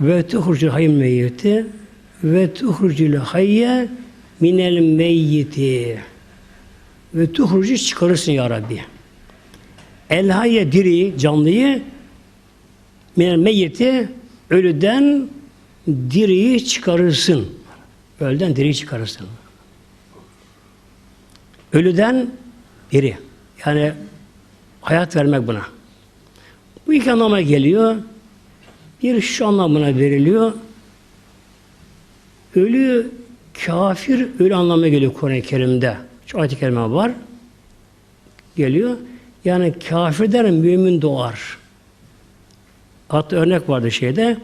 ve tuhrucul hayyul meyyiti ve tuhrucul hayye minel meyyiti ve tuhrucu çıkarırsın ya Rabbi. El hayye diri, canlıyı minel meyyiti ölüden diriyi çıkarırsın. Ölüden diriyi çıkarırsın. Ölüden diri. Yani hayat vermek buna. Bu iki anlama geliyor. Bir şu anlamına veriliyor. Ölü kafir ölü anlamına geliyor Kur'an-ı Kerim'de. Şu ayet-i kerime var. Geliyor. Yani kafirden mümin doğar. Hatta örnek vardı şeyde.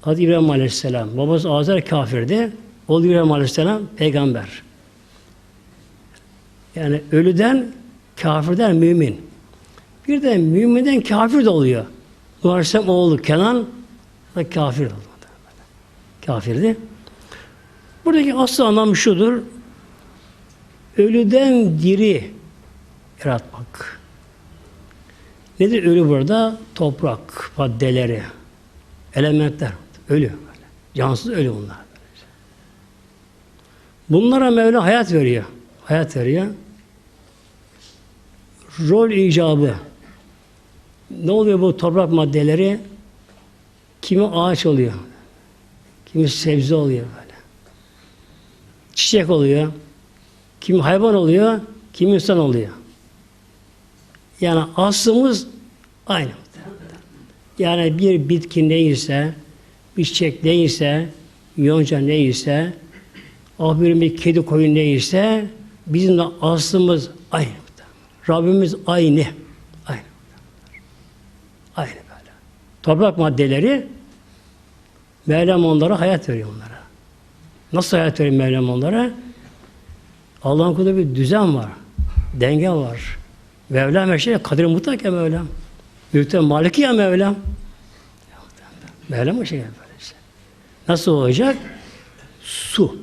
Hazreti İbrahim Aleyhisselam. Babası Azar kafirdi. Oğlu İbrahim Aleyhisselam peygamber. Yani ölüden kafirden mümin. Bir de müminden kafir de oluyor. Nuh Aleyhisselam oğlu Kenan da kafir. Kafirdi. Buradaki asıl anlam şudur. Ölüden diri yaratmak. Nedir ölü burada? Toprak, maddeleri, elementler. Ölü. Cansız ölü bunlar. Bunlara Mevla hayat veriyor. Hayat veriyor. Rol icabı. Ne oluyor bu toprak maddeleri? Kimi ağaç oluyor. Kimi sebze oluyor böyle. Çiçek oluyor. Kimi hayvan oluyor. Kimi insan oluyor. Yani aslımız aynı. Yani bir bitki neyse, bir çiçek neyse, yonca neyse, abirin bir kedi koyun neyse, bizim de aslımız aynı. Rabbimiz aynı. Aynı. Aynı böyle. Toprak maddeleri Mevlam onlara hayat veriyor onlara. Nasıl hayat veriyor Mevlam onlara? Allah'ın kulu bir düzen var. Denge var. Mevlam her şeye kadir mutlak ya Mevlam. Mülkten maliki ya Mevlam. Mevlam o şey böylece. Nasıl olacak? Su.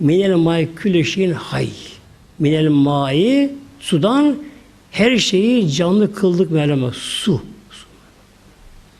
Minel mai külle şeyin hay. Minel mai sudan her şeyi canlı kıldık Mevlam'a. Su.